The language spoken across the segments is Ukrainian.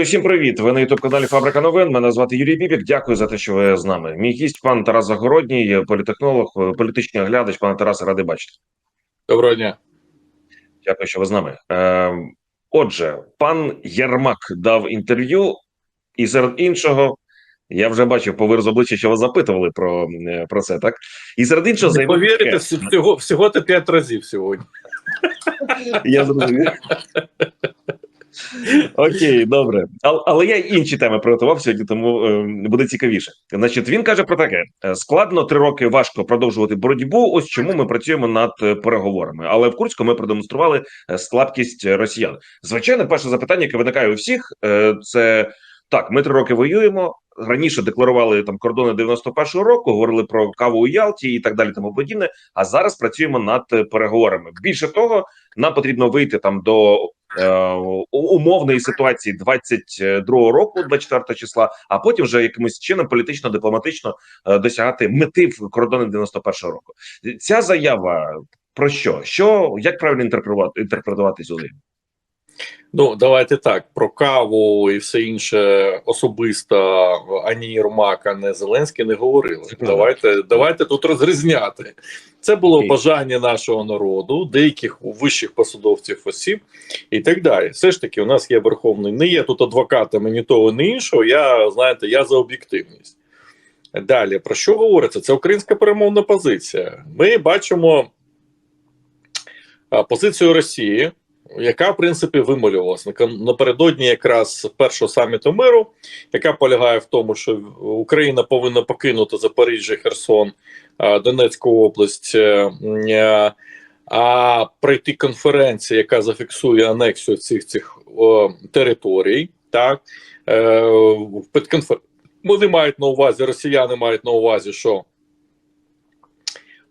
Усім привіт! Ви на ютуб каналі Фабрика новин. Мене звати Юрій Бібік. Дякую за те, що ви з нами. Мій гість пан Тарас Загородній, політехнолог, політичний оглядач. Пане Тарасе, радий бачити. Доброго дня. Дякую, що ви з нами. Е, отже, пан Єрмак дав інтерв'ю, і серед іншого. Я вже бачив по виразу обличчя, що вас запитували про е, про це, так? І серед іншого Не повірите, всього всього то п'ять разів сьогодні. Я зрозумів. Окей, добре. Але, але я інші теми приготував сьогодні, тому е, буде цікавіше. Значить, він каже про таке: Е, складно три роки важко продовжувати боротьбу. Ось чому ми працюємо над е, переговорами. Але в Курську ми продемонстрували слабкість росіян. Звичайно, перше запитання, яке виникає у всіх, це так: ми три роки воюємо. Раніше декларували там кордони 91-го року, говорили про каву у Ялті і так далі, тому подібне. А зараз працюємо над переговорами. Більше того, нам потрібно вийти там до умовної ситуації 22-го року, 24 числа, а потім вже якимось чином політично дипломатично е, досягати мети в кордони 91-го року. Ця заява про що? Що як правильно інтерпретувати інтерпретувати цю заяву? Ну, давайте так. Про каву і все інше особисто ані Єрмак, ані Зеленський не говорили. Давайте давайте тут розрізняти. Це було бажання нашого народу, деяких вищих посадовців осіб і так далі. Все ж таки, у нас є верховний, не є тут адвокатами ні того, ні іншого. Я знаєте, я за об'єктивність. Далі про що говориться? Це українська перемовна позиція. Ми бачимо позицію Росії яка в принципі вимолювалася напередодні якраз першого саміту миру, яка полягає в тому, що Україна повинна покинути Запоріжжя, Херсон, Донецьку область, е, а пройти конференцію, яка зафіксує анексію цих цих територій. Так е, підконфер... вони мають на увазі, росіяни мають на увазі, що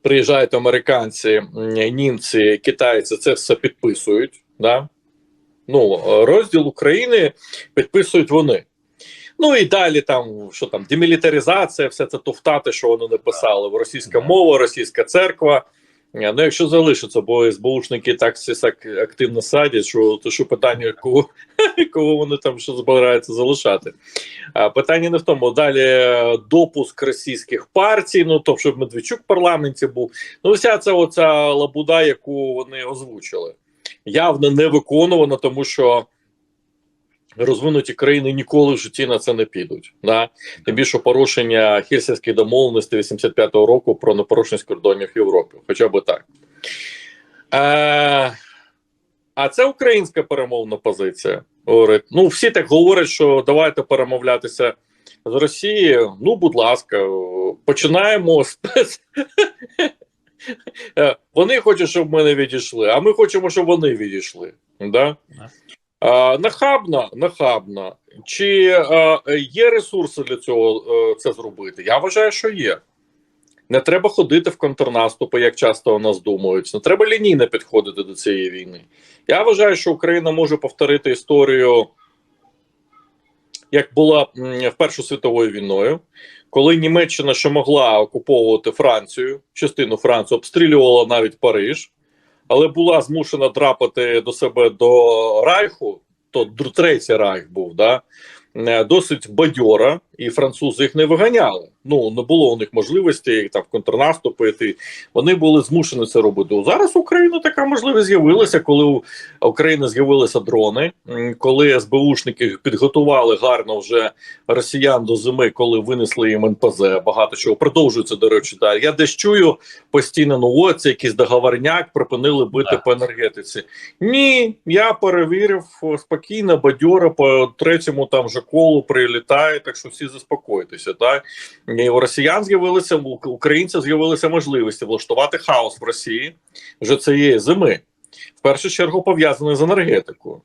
приїжджають американці, німці, китайці це все підписують. Да? Ну, розділ України підписують вони. Ну і далі там що там демілітаризація, все це туфтати, що вони написали в російська мова, російська церква. Ну, якщо залишиться, бо СБУшники так всі так активно садять, що то що питання, кого кого вони там що збираються залишати. А питання не в тому. Далі допуск російських партій, ну то щоб Медведчук в парламенті був. Ну, вся ця оця лабуда, яку вони озвучили, явно не виконувана, тому що. Розвинуті країни ніколи в житті на це не підуть. Да? Тим більше порушення Хельсінської домовленості 85-го року про непорушність кордонів Європи, хоча б так. Е, а це українська перемовна позиція. Говорить, ну всі так говорять, що давайте перемовлятися з Росією. Ну, будь ласка, починаємо з Вони хочуть, щоб ми не відійшли, а ми хочемо, щоб вони відійшли. Да? А, Нахабно, нахабно. Чи а, є ресурси для цього а, це зробити? Я вважаю, що є. Не треба ходити в контрнаступи, як часто у нас думають. Не треба лінійно підходити до цієї війни. Я вважаю, що Україна може повторити історію, як була в Першу світовою війною, коли Німеччина ще могла окуповувати Францію, частину Франції обстрілювала навіть Париж але була змушена трапити до себе до Райху, то третій Райх був, да, досить бадьора, і французи їх не виганяли. Ну не було у них можливості там контрнаступити. Вони були змушені це робити. Зараз Україна така можливість з'явилася, коли у України з'явилися дрони, коли СБУшники підготували гарно вже росіян до зими, коли винесли їм НПЗ. Багато чого продовжується. До речі, далі. Я десь чую постійно ну от це якийсь договорняк, припинили бити так. по енергетиці. Ні, я перевірив спокійно, бадьоро по третьому там же колу прилітає, так що всі заспокойтеся. Так і у росіян з'явилися у українців з'явилися можливості влаштувати хаос в Росії вже цієї зими. В першу чергу пов'язаний з енергетикою,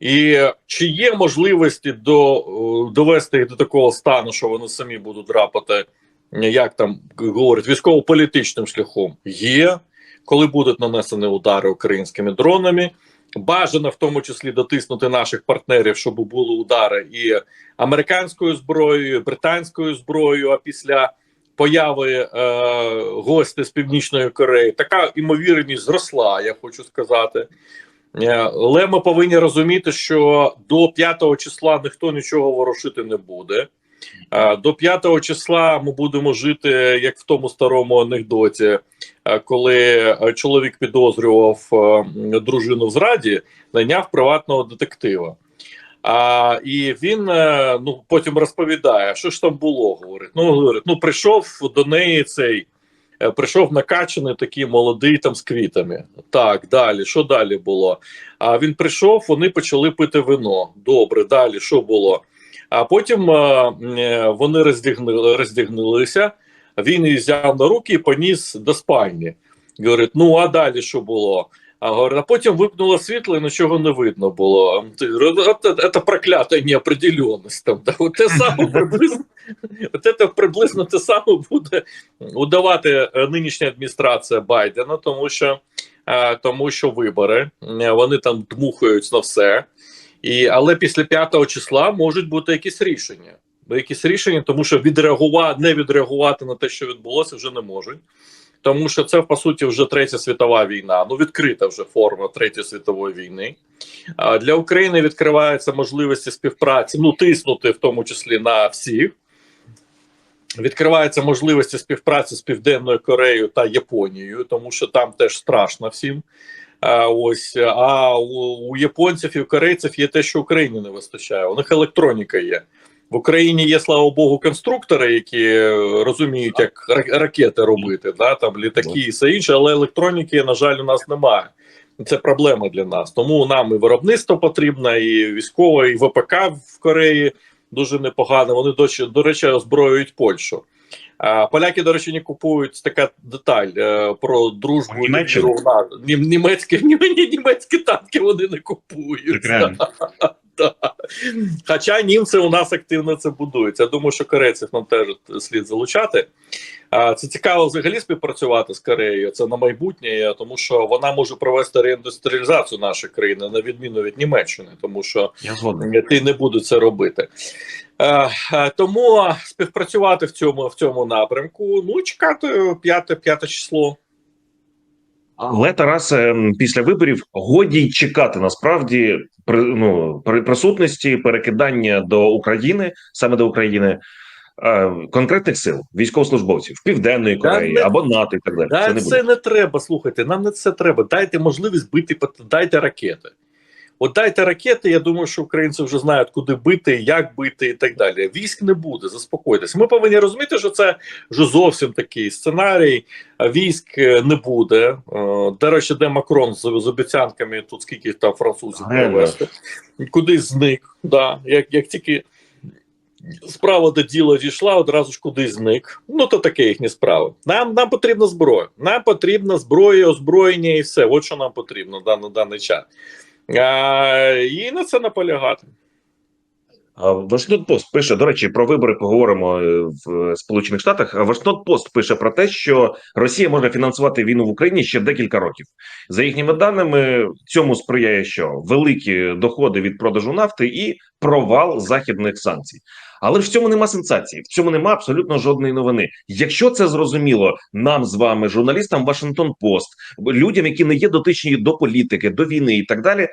і чи є можливості до довести їх до такого стану, що вони самі будуть драпати, як там говорять, військово-політичним шляхом? Є коли будуть нанесені удари українськими дронами. Бажано в тому числі дотиснути наших партнерів, щоб були удари і американською зброєю, і британською зброєю. А після появи е, гостей з північної Кореї така імовірність зросла. Я хочу сказати. Е, Але ми повинні розуміти, що до 5 числа ніхто нічого ворушити не буде. Е, До 5 числа ми будемо жити як в тому старому анекдоті, е, коли е, чоловік підозрював дружину в зраді, найняв приватного детектива. А, і він ну потім розповідає, що ж там було. Говорить. Ну говорить, ну прийшов до неї цей. Прийшов накачаний такий молодий там з квітами. Так, далі, що далі було? А він прийшов, вони почали пити вино. Добре, далі що було? А потім е, е, вони роздягнули, роздягнулися, він її взяв на руки і поніс до спальні. Говорить, ну а далі що було? А говорить, а потім випнуло світло і нічого не видно було. Ти говориш, «От Це проклята неопределенність. Там, да, от те саме приблизно, от це приблизно те саме буде удавати е, нинішня адміністрація Байдена, тому що, тому що вибори вони там дмухають на все. І, але після 5 числа можуть бути якісь рішення. Якісь рішення, тому що відреагувати, не відреагувати на те, що відбулося, вже не можуть. Тому що це по суті вже третя світова війна. Ну відкрита вже форма третьої світової війни. А для України відкриваються можливості співпраці, ну тиснути в тому числі на всіх. Відкриваються можливості співпраці з Південною Кореєю та Японією, тому що там теж страшно всім. Ось а у, японців і у корейців є те, що Україні не вистачає. У них електроніка є. В Україні є, слава Богу, конструктори, які розуміють, як ракети робити, да, там літаки і все інше, але електроніки, на жаль, у нас немає. Це проблема для нас. Тому нам і виробництво потрібно, і військове, і ВПК в Кореї дуже непогано. Вони до речі, озброюють Польщу. Поляки, до речі, не купують така деталь е, про дружбу німецькі, нім- німецькі танки вони не купують. Хоча німці у нас активно це будують. Я думаю, що корейців нам теж слід залучати. Це цікаво взагалі співпрацювати з Кореєю. Це на майбутнє, тому що вона може провести реіндустріалізацію нашої країни на відміну від Німеччини, тому що Я ти не будуть це робити. Е, е, тому співпрацювати в цьому в цьому напрямку. Ну чекати п'яте п'яте число. Але Тарас ем, після виборів годі й чекати насправді при ну при присутності перекидання до України саме до України е, конкретних сил військовослужбовців південної Кореї не- або НАТО і так далі. Да, це це, не буде. не треба. Слухайте, нам не це треба. Дайте можливість бити, дайте ракети. От дайте ракети. Я думаю, що українці вже знають, куди бити, як бити і так далі. Військ не буде, заспокойтесь. Ми повинні розуміти, що це вже зовсім такий сценарій. Військ е, не буде. Е, До речі, де Макрон з, з обіцянками тут скільки там французів привезти. Кудись зник. Да. Як, як тільки справа до діла дійшла, одразу ж кудись зник. Ну то таке їхні справи. Нам нам потрібна зброя. Нам потрібна зброя, озброєння і все. От що нам потрібно да, на даний час. А, і на це наполягати. Вашингтон Пост пише до речі про вибори. Поговоримо е, в Сполучених Штатах. Вашингтон Пост пише про те, що Росія може фінансувати війну в Україні ще декілька років. За їхніми даними, цьому сприяє що великі доходи від продажу нафти і провал західних санкцій. Але ж в цьому нема сенсації, в цьому нема абсолютно жодної новини. Якщо це зрозуміло нам з вами, журналістам Вашингтон Пост, людям, які не є дотичні до політики, до війни і так далі.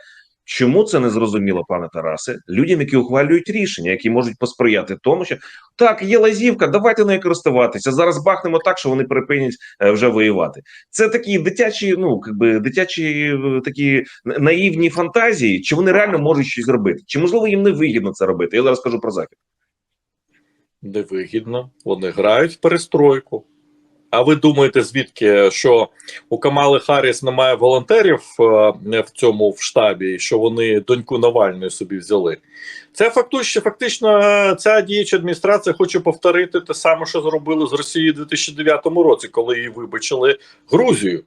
Чому це не зрозуміло, пане Тарасе? Людям, які ухвалюють рішення, які можуть посприяти тому, що так, є лазівка, давайте нею користуватися. Зараз бахнемо так, що вони припинять е, вже воювати. Це такі дитячі, ну якби дитячі е, такі наївні фантазії. Чи вони реально можуть щось зробити? Чи можливо їм не вигідно це робити? Я зараз кажу про захід. Невигідно. Вони грають в перестройку. А ви думаєте, звідки що у Камали Харріс немає волонтерів е, в цьому в штабі, що вони доньку Навальної собі взяли? Це фактично, фактично е, ця діюча адміністрація хоче повторити те саме, що зробили з Росією у 2009 році, коли її вибачили Грузію.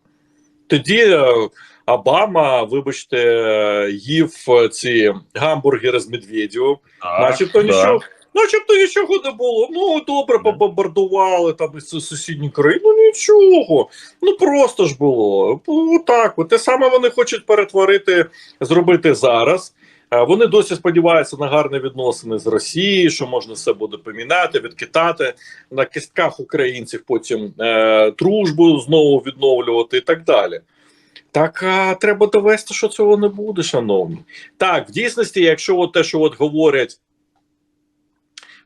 Тоді е, Обама, вибачте, їв ці гамбургери з Медведєвим. Начебто нічого, начебто нічого не було. Ну добре, побомбардували там із сусідні країни. Ну нічого. Ну просто ж було. Ну, Так, те саме вони хочуть перетворити, зробити зараз. Е, Вони досі сподіваються на гарні відносини з Росією, що можна все буде поміняти, відкидати на кістках українців, потім е, дружбу знову відновлювати і так далі. Так а треба довести, що цього не буде, шановні. Так, в дійсності, якщо от те, що от говорять,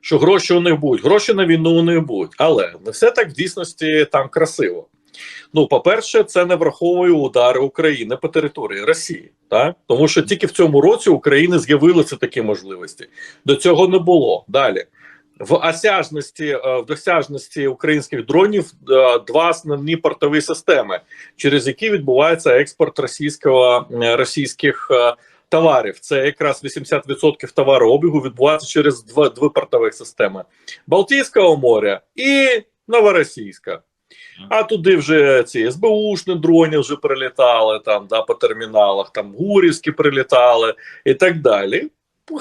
що гроші у них будуть, гроші на війну у них будуть, але не все так в дійсності там красиво. Ну, по-перше, це не враховує удари України по території Росії, так тому що тільки в цьому році України з'явилися такі можливості. До цього не було. Далі в осяжності, е, в досяжності українських дронів е, два основні портові системи, через які відбувається експорт російського е, російських товарів. Це якраз 80% товарообігу відбувається через два портових системи Балтійського моря і Новоросійська. А туди вже ці СБУшні дрони вже прилітали там, да, по терміналах, там гурівські прилітали і так далі.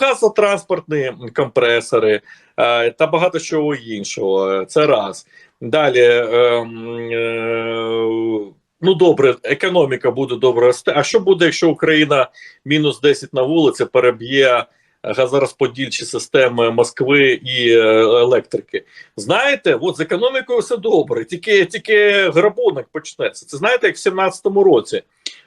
Газотранспортні компресори е, та багато чого іншого. Це раз. Далі. Е, е, Ну, добре, економіка буде добре рости. А що буде, якщо Україна мінус 10 на вулиці переб'є газорозподільчі системи Москви і е, електрики? Знаєте, от з економікою все добре, тільки тільки грабунок почнеться. Це знаєте, як в 17-му році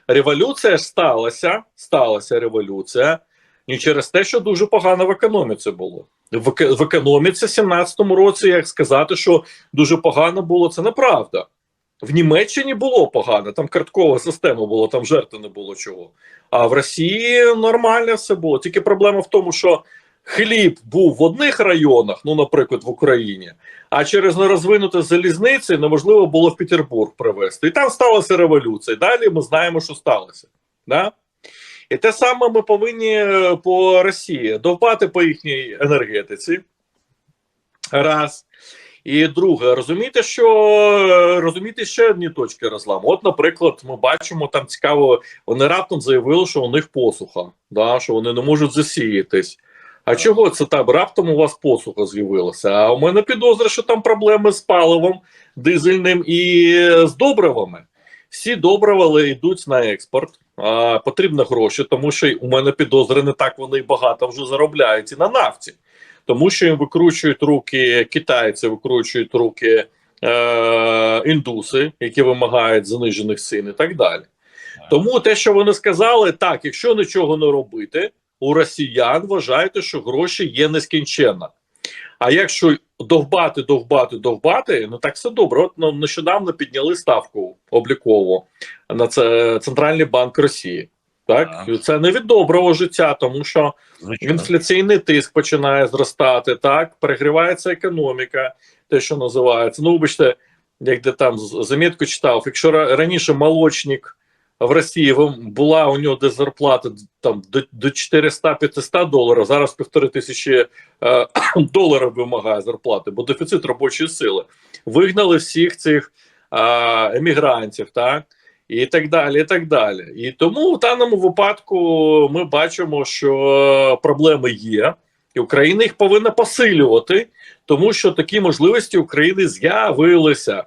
революція сталася, сталася революція не через те, що дуже погано в економіці було. В, економіці в 17-му році, як сказати, що дуже погано було, це неправда. В Німеччині було погано, там карткова система була, там жертви не було чого. А в Росії нормально все було. Тільки проблема в тому, що хліб був в одних районах, ну, наприклад, в Україні, а через нерозвинуті залізниці неможливо було в Петербург привезти. І там сталася революція. Далі ми знаємо, що сталося. Да? І те саме ми повинні е, по Росії довбати по їхній енергетиці. Раз. І друге, розумієте, що розумієте ще одні точки розламу. От, наприклад, ми бачимо там цікаво, вони раптом заявили, що у них посуха, да, що вони не можуть засіятись. А чого це так? Раптом у вас посуха з'явилася? А у мене підозра, що там проблеми з паливом дизельним і з добривами. Всі добрива йдуть на експорт. А, потрібно гроші, тому що у мене підозри не так вони багато вже заробляють і на нафті, тому що їм викручують руки китайці, викручують руки е, індуси, які вимагають занижених цін і так далі. Тому те, що вони сказали, так, якщо нічого не робити, у росіян вважаєте, що гроші є нескінченно. А якщо довбати, довбати, довбати, ну так все добре. От ну, нещодавно підняли ставку облікову на це Центральний банк Росії. Так, це не від доброго життя, тому що Звичайно. інфляційний тиск починає зростати, так перегрівається економіка, те, що називається. Ну, вибачте, як де там замітку читав, якщо раніше молочник в Росії була у нього десь зарплата там до, до 400-500 доларів, зараз півтори тисячі е, доларів вимагає зарплати, бо дефіцит робочої сили. Вигнали всіх цих е, емігрантів, так? І так далі, і так далі. І тому в даному випадку ми бачимо, що проблеми є, і Україна їх повинна посилювати, тому що такі можливості України з'явилися.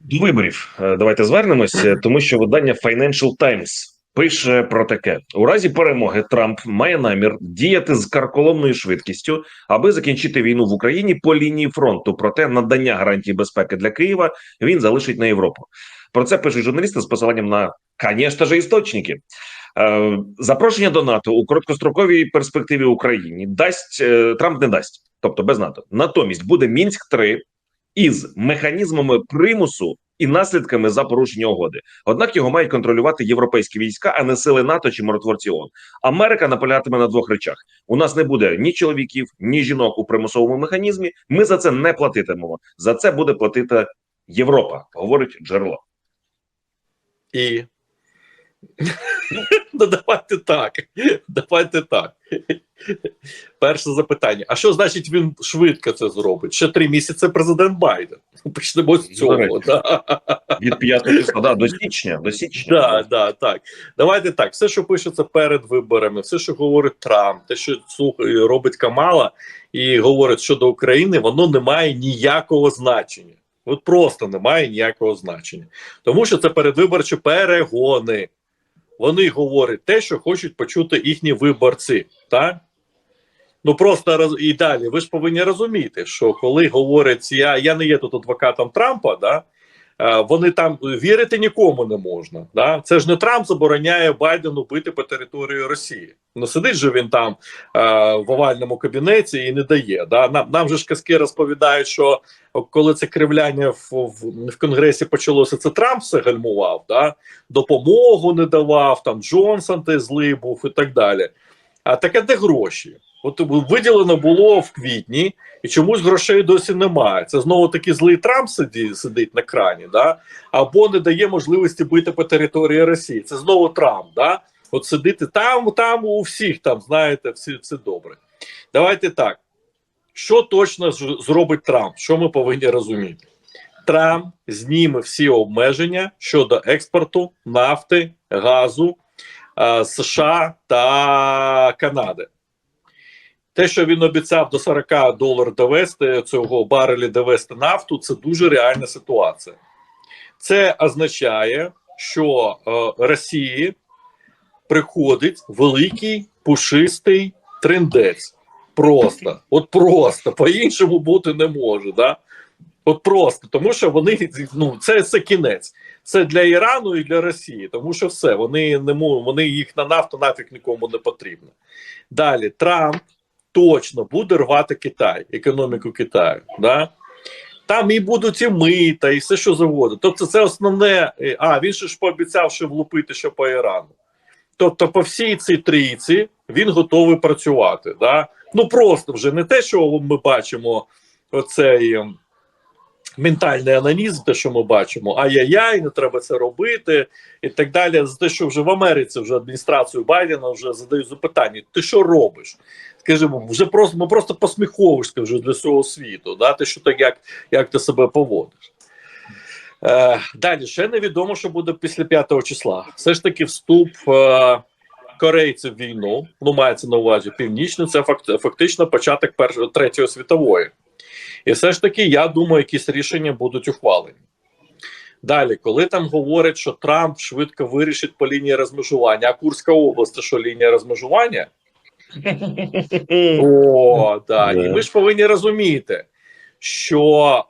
До виборів е, давайте звернемось, тому що видання Financial Times пише про таке: у разі перемоги Трамп має намір діяти з карколомною швидкістю, аби закінчити війну в Україні по лінії фронту. Проте надання гарантій безпеки для Києва він залишить на Європу. Про це пишуть журналісти з посиланням на, звісно ж, істочники. Е, Запрошення до НАТО у короткостроковій перспективі Україні дасть е, Трамп не дасть, тобто без НАТО. Натомість буде мінськ 3 із механізмами примусу і наслідками за порушення угоди. Однак його мають контролювати європейські війська, а не сили НАТО чи миротворці ООН. Америка наполягатиме на двох речах: у нас не буде ні чоловіків, ні жінок у примусовому механізмі. Ми за це не платитимемо. За це буде платити Європа, говорить джерело. І ну, давайте так. Давайте так. Перше запитання: а що значить він швидко це зробить? Ще три місяці президент Байден. Почнемо з цього. Да. Від 5 числа да, до січня. До січня. Да, да, так. Давайте так. Все, що пишеться перед виборами, все, що говорить Трамп, те, що слухає, робить Камала і говорить щодо України, воно не має ніякого значення. От просто не має ніякого значення. Тому що це передвиборчі перегони. Вони говорять те, що хочуть почути їхні виборці. Так? Ну просто роз... і далі. Ви ж повинні розуміти, що коли говорять, я, я не є тут адвокатом Трампа, да? Е, Вони там вірити нікому не можна. Да? Це ж не Трамп забороняє Байдену бити по території Росії. Ну сидить же він там е, в овальному кабінеті і не дає. Да? Нам, нам же ж казки розповідають, що коли це кривляння в, в, в Конгресі почалося, це Трамп все гальмував, да? допомогу не давав, там Джонсон ти злий був і так далі. А таке де гроші? От виділено було в квітні, і чомусь грошей досі немає. Це знову таки злий Трамп сидить, сидить на крані, да? або не дає можливості бити по території Росії. Це знову Трамп. Да? От сидити там, там у всіх там, знаєте, всі все добре. Давайте так. Що точно зробить Трамп? Що ми повинні розуміти? Трамп зніме всі обмеження щодо експорту нафти, газу е, США та Канади. Те, що він обіцяв до 40 доларів довести цього барелі довести нафту, це дуже реальна ситуація. Це означає, що е, Росії приходить великий пушистий трендець. Просто, от просто по-іншому бути не може. Да? От просто, тому що вони ну це, це кінець. Це для Ірану і для Росії, тому що все, вони не вони їх на нафту нафіг нікому не потрібно. Далі Трамп точно буде рвати Китай, економіку Китаю. Да? Там і будуть і мита, і все, що завгодно. Тобто, це основне. е, А він ж пообіцяв, що влупити ще по Ірану. Тобто, по всій цій трійці він готовий працювати. Да? Ну просто вже не те, що ми бачимо, оцей ем, ментальний анонізм, те, що ми бачимо, ай-яй-яй, не треба це робити, і так далі. За те, що вже в Америці вже адміністрацію Байдена вже задають запитання: ти що робиш? Скажімо, вже просто ми просто посміховишся вже для всього світу. Да? Ти що так, як, як ти себе поводиш? Е, далі ще невідомо, що буде після 5 числа. Все ж таки, вступ е, корейців війну, ну мається на увазі північну, це факт, фактично початок першої третьої світової. І все ж таки, я думаю, якісь рішення будуть ухвалені. Далі, коли там говорять, що Трамп швидко вирішить по лінії розмежування, а Курська область це що лінія розмежування? О, да. І ми ж повинні розуміти, що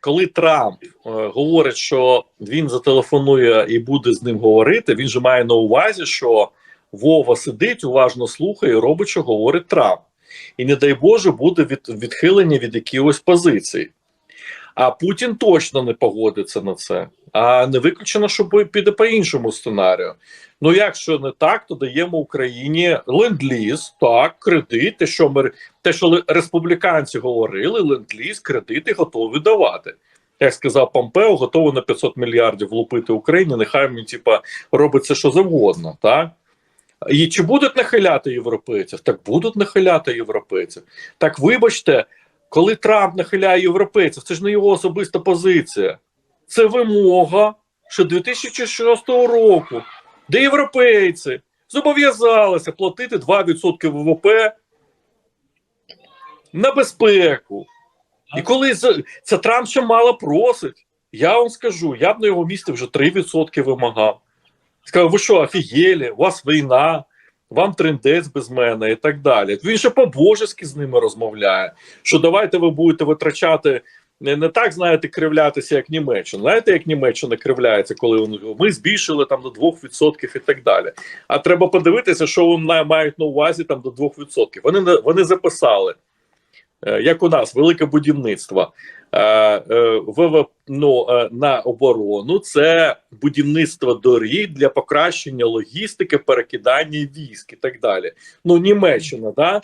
коли Трамп е, говорить, що він зателефонує і буде з ним говорити, він же має на увазі, що Вова сидить, уважно слухає і робить, що говорить Трамп. І не дай Боже буде від, відхилення від якихось позицій. А Путін точно не погодиться на це. А не виключено, що піде по іншому сценарію. Ну, якщо не так, то даємо Україні ленд-ліз, так, кредит, що ми те, що республіканці говорили, ленд-ліз, кредити готові давати. Як сказав Помпео, готовий на 500 мільярдів влупити Україні. Нехай мені типа робить це що завгодно, так? І чи будуть нахиляти європейців? Так будуть нахиляти європейців. Так вибачте, коли Трамп нахиляє європейців, це ж не його особиста позиція. Це вимога ще 2006 року, де європейці зобов'язалися платити 2% ВВП на безпеку. І коли це Трамп ще мало просить, я вам скажу, я б на його місці вже 3% вимагав. Сказав, ви що, офігєлі, у вас війна, вам трендець без мене і так далі. Він ще по-божески з ними розмовляє. Що давайте ви будете витрачати не, не так, знаєте, кривлятися, як Німеччина. Знаєте, як Німеччина кривляється, коли ми збільшили там до 2% і так далі. А треба подивитися, що вони мають на увазі там до 2%. Вони вони записали. е, Як у нас велике будівництво е, е, ну, е, на оборону це будівництво доріг для покращення логістики, перекидання військ і так далі. Ну, Німеччина, да?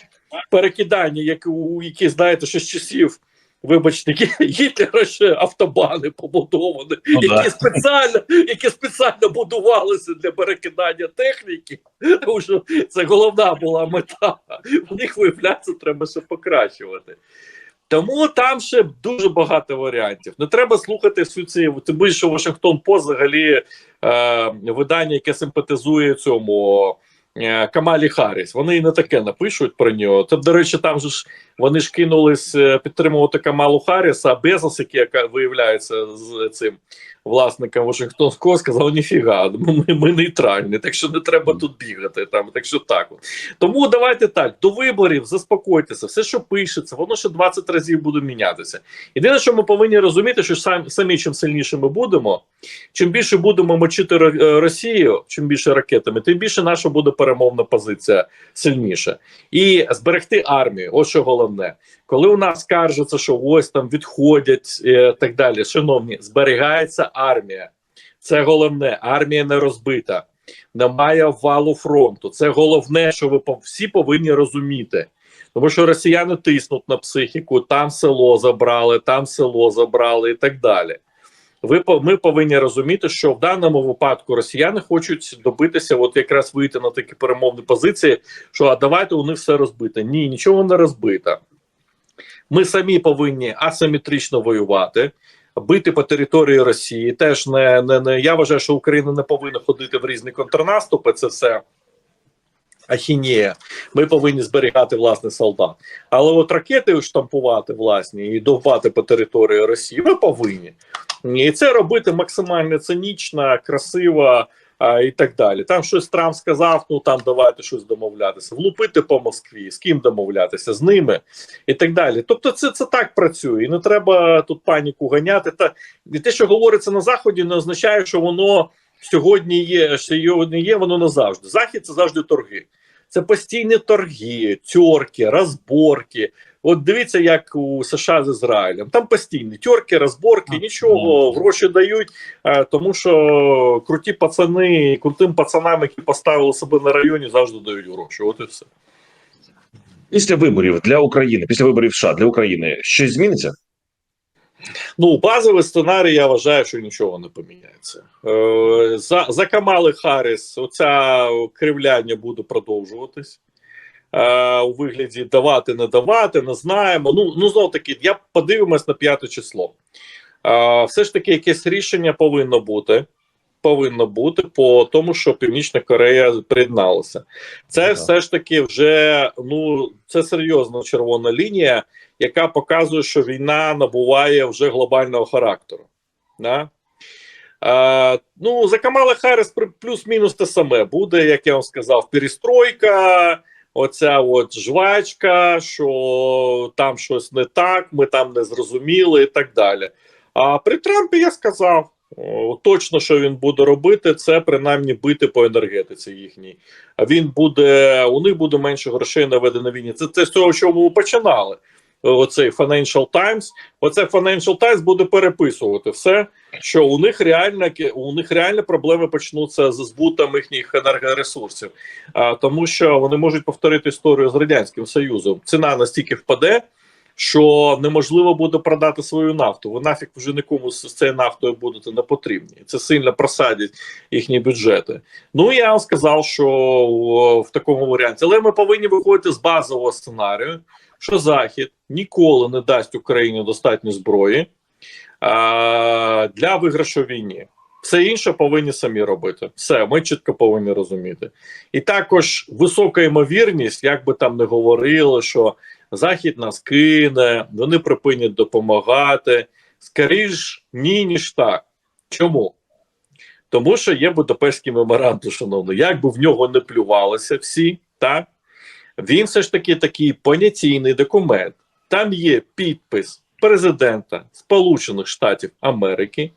перекидання, як у які знаєте, що з часів. Вибачте, Гітлера ще автобани побудовані, Ну, які да. спеціально, які спеціально будувалися для перекидання техніки, тому що це головна була мета. У них виявляється, треба ще покращувати. Тому там ще дуже багато варіантів. Не треба слухати всю цю тим більше Вашингтон Пост взагалі е, видання, яке симпатизує цьому е, Камалі Харріс. Вони і не таке напишуть про нього. Та, до речі, там же ж вони ж кинулись е, підтримувати Камалу Харріса, Безос, який яка виявляється з цим власником Вашингтонського, сказав: ніфіга, ми, ми нейтральні, так що не треба тут бігати. Там, так що так. Тому давайте так: до виборів заспокойтеся, все, що пишеться, воно ще 20 разів буде мінятися. Єдине, що ми повинні розуміти, що самі, самі чим сильніше ми будемо, чим більше будемо мочити е, Росію, чим більше ракетами, тим більше наша буде перемовна позиція сильніша. І зберегти армію. Ось що головне. Коли у нас скаржаться, що ось там відходять і так далі. Шановні, зберігається армія. Це головне. Армія не розбита, немає валу фронту. Це головне, що ви всі повинні розуміти. Тому що росіяни тиснуть на психіку, там село забрали, там село забрали і так далі. Ви ми повинні розуміти, що в даному випадку росіяни хочуть добитися, от якраз вийти на такі перемовні позиції, що а давайте у них все розбите. Ні, нічого не розбито. Ми самі повинні асиметрично воювати, бити по території Росії. Теж не, не, не я вважаю, що Україна не повинна ходити в різні контрнаступи. Це все ахінія. Ми повинні зберігати власне солдат. Але от ракети штампувати власні і довбати по території Росії ми повинні. І це робити максимально цинічно, красиво а, і так далі. Там щось Трамп сказав, ну там давайте щось домовлятися. Влупити по Москві, з ким домовлятися, з ними і так далі. Тобто, це, це так працює, і не треба тут паніку ганяти. Та і те, що говориться на заході, не означає, що воно сьогодні є, що сьогодні є, воно назавжди. Захід це завжди торги. Це постійні торги, тьорки, розборки. От дивіться, як у США з Ізраїлем. Там постійні тьорки, розборки, нічого, гроші дають, тому що круті пацани, крутим пацанам, які поставили себе на районі, завжди дають гроші. От і все. Після виборів для України, після виборів США для України щось зміниться? Ну, базовий сценарій, я вважаю, що нічого не поміняється. Е, за, за Камали Харріс оця кривляння буде продовжуватись. Е, у вигляді давати, не давати, не знаємо. Ну, ну знов таки, я подивимось на п'яте число. Е, все ж таки, якесь рішення повинно бути. Повинно бути по тому, що Північна Корея приєдналася. Це Ага. все ж таки вже ну це серйозна червона лінія, яка показує, що війна набуває вже глобального характеру. Да? Е, ну, за Камала Харріс при- плюс-мінус те саме буде, як я вам сказав, перестройка, оця от жвачка, що там щось не так, ми там не зрозуміли і так далі. А при Трампі я сказав. Точно, що він буде робити, це принаймні бити по енергетиці їхній. А він буде, у них буде менше грошей на ведення війні. Це те з цього, що ми починали. Оцей Financial Times. Оце Financial Times буде переписувати все, що у них реально у них реально проблеми почнуться з збутом їхніх енергоресурсів, а, тому що вони можуть повторити історію з радянським союзом. Ціна настільки впаде, що неможливо буде продати свою нафту. Ви нафіг вже нікому з цією нафтою будете не потрібні. Це сильно просадять їхні бюджети. Ну я вам сказав, що в такому варіанті, але ми повинні виходити з базового сценарію, що Захід ніколи не дасть Україні достатньо зброї а, для виграшу війні. Все інше повинні самі робити. Все, ми чітко повинні розуміти. І також висока ймовірність, як би там не говорили, що Захід нас кине, вони припинять допомагати. Скоріш ні, ніж так. Чому? Тому що є Будапештський меморандум, шановно, як би в нього не плювалися всі, так? Він все ж таки такий понятійний документ. Там є підпис президента Сполучених Штатів Америки.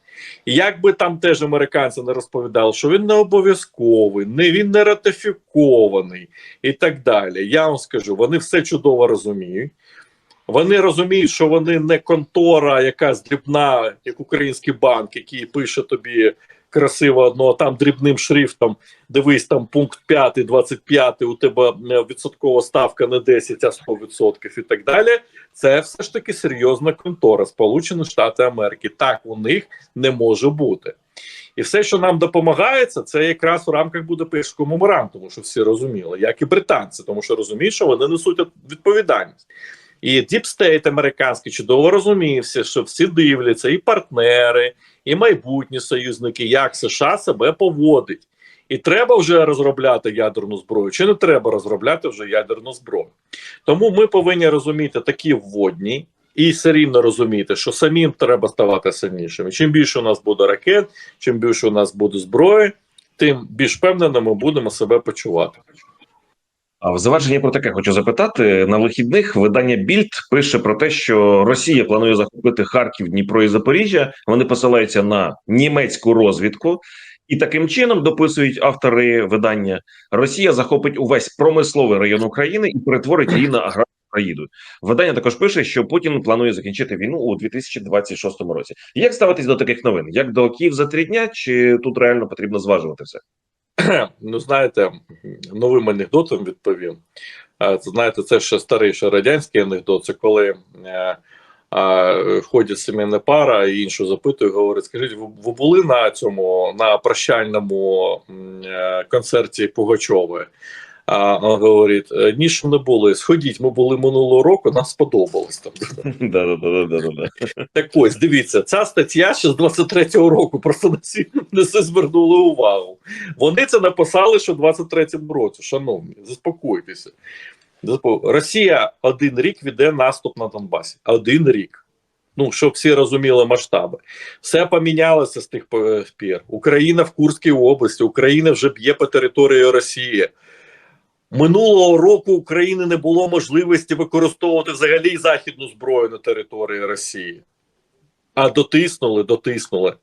Як там теж американці не розповідали, що він не обов'язковий, не він не ратифікований і так далі. Я вам скажу, вони все чудово розуміють. Вони розуміють, що вони не контора, якась дрібна, як український банк, який пише тобі красиво одного там дрібним шрифтом. Дивись, там пункт 5, 25, у тебе відсоткова ставка не 10, а 100% і так далі. Це все ж таки серйозна контора Сполучені Штати Америки. Так у них не може бути. І все, що нам допомагається, це якраз у рамках Будапештського меморандуму, що всі розуміли, як і британці, тому що розуміють, що вони несуть відповідальність. І діпстейт американський чудово розумівся, що всі дивляться, і партнери, і майбутні союзники, як США себе поводить. І треба вже розробляти ядерну зброю, чи не треба розробляти вже ядерну зброю. Тому ми повинні розуміти такі вводні і все рівно розуміти, що самим треба ставати сильнішими. Чим більше у нас буде ракет, чим більше у нас буде зброї, тим більш впевнено ми будемо себе почувати. А в завершення про таке хочу запитати на вихідних. Видання Більд пише про те, що Росія планує захопити Харків, Дніпро і Запоріжжя. Вони посилаються на німецьку розвідку, і таким чином дописують автори видання: Росія захопить увесь промисловий район України і перетворить її на аграрну країну. Видання також пише, що Путін планує закінчити війну у 2026 році. Як ставитись до таких новин? Як до Київ за три дня, чи тут реально потрібно зважувати все? Ну, знаєте, новим анекдотом відповім. Знаєте, це ще старий ще радянський анекдот. Це коли е, е, ходять сімейна пара і іншу запитує, говорить: скажіть, ви, ви були на цьому на прощальному е, концерті Пугачової? А говорить: «Е, ні, що не були. Сходіть, ми були минулого року, нам сподобалось там. Так ось, дивіться, ця стаття ще з 23-го року, просто на всі не все звернули увагу. Вони це написали, що в 23-му році. Шановні, заспокойтеся. Росія один рік веде наступ на Донбасі. Один рік. Ну, щоб всі розуміли масштаби. Все помінялося з тих е, пір. Україна в Курській області, Україна вже б'є по території Росії. Минулого року України не було можливості використовувати взагалі західну зброю на території Росії. А дотиснули, дотиснули.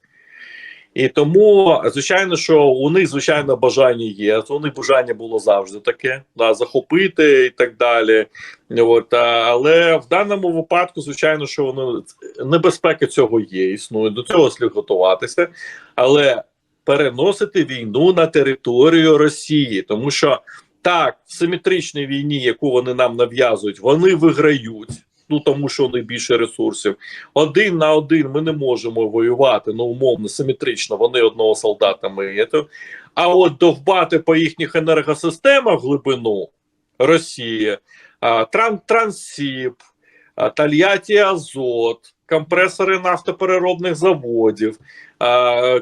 І тому, звичайно, що у них, звичайно, бажання є. У них бажання було завжди таке, да, захопити і так далі. От, але в даному випадку, звичайно, що воно небезпека цього є, існує. До цього слід готуватися, але переносити війну на територію Росії, тому що так, в симетричній війні, яку вони нам нав'язують, вони виграють. Ну тому що них більше ресурсів. Один на один ми не можемо воювати, ну умовно, симетрично. Вони одного солдата ми. А от довбати по їхніх енергосистемах глибину Росія, тран, Трансіп, Тольятті Азот, компресори нафтопереробних заводів,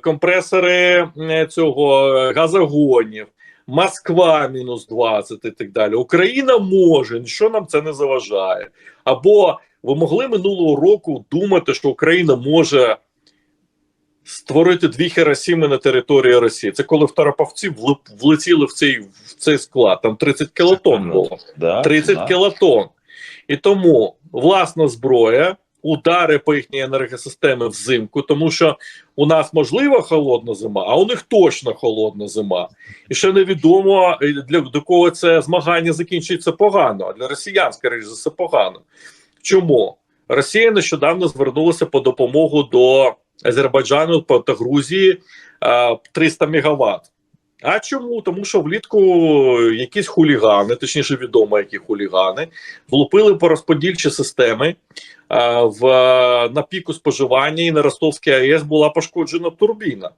компресори цього е, газогонів. Москва мінус 20 і так далі. Україна може, нічого нам це не заважає. Або ви могли минулого року думати, що Україна може створити дві Хіросіми на території Росії. Це коли второповці влип- влетіли в цей, в цей склад. Там 30 кілотон було. 30 кілотон. І тому власна зброя, удари по їхній енергосистемі взимку, тому що у нас можлива холодна зима, а у них точно холодна зима. І ще невідомо е, для до кого це змагання закінчиться погано, а для росіян, скоріше за все, погано. Чому? Росія нещодавно звернулася по допомогу до Азербайджану та Грузії е, 300 мегаватт. А чому? Тому що влітку якісь хулігани, точніше відомо, які хулігани, влупили по розподільчі системи а, в, на піку споживання, і на Ростовській АЕС була пошкоджена турбіна.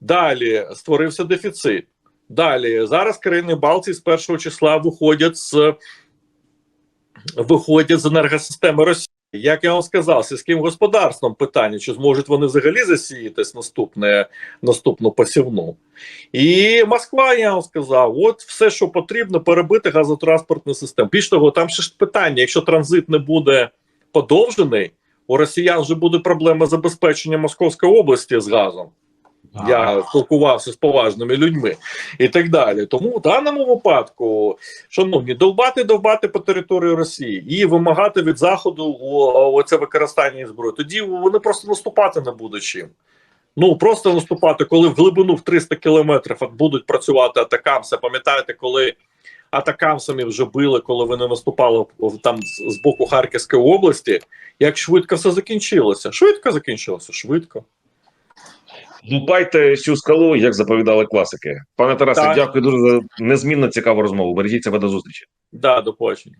Далі створився дефіцит. Далі зараз країни Балтії з першого числа виходять з виходять з енергосистеми Росії. Як я вам сказав, сільським господарством питання, чи зможуть вони взагалі засіятись наступне наступну посівну. І Москва, я вам сказав, от все, що потрібно, перебити газотранспортну систему. Більш того, там ще ж питання: якщо транзит не буде подовжений, у росіян вже буде проблема забезпечення Московської області з газом. Я спілкувався з поважними людьми і так далі. Тому в даному випадку, шановні, довбати, довбати по території Росії і вимагати від заходу оце використання зброї. Тоді вони просто наступати не будуть чим. Ну просто наступати, коли в глибину в 300 кілометрів будуть працювати атакамси. Пам'ятаєте, коли атакамсами вже били, коли вони наступали там з боку Харківської області, як швидко все закінчилося? Швидко закінчилося, швидко. Лупайте цю скалу, як заповідали класики. Пане Тарасе, Так. дякую дуже за незмінно цікаву розмову. Бережіть себе до зустрічі. Да, до побачення.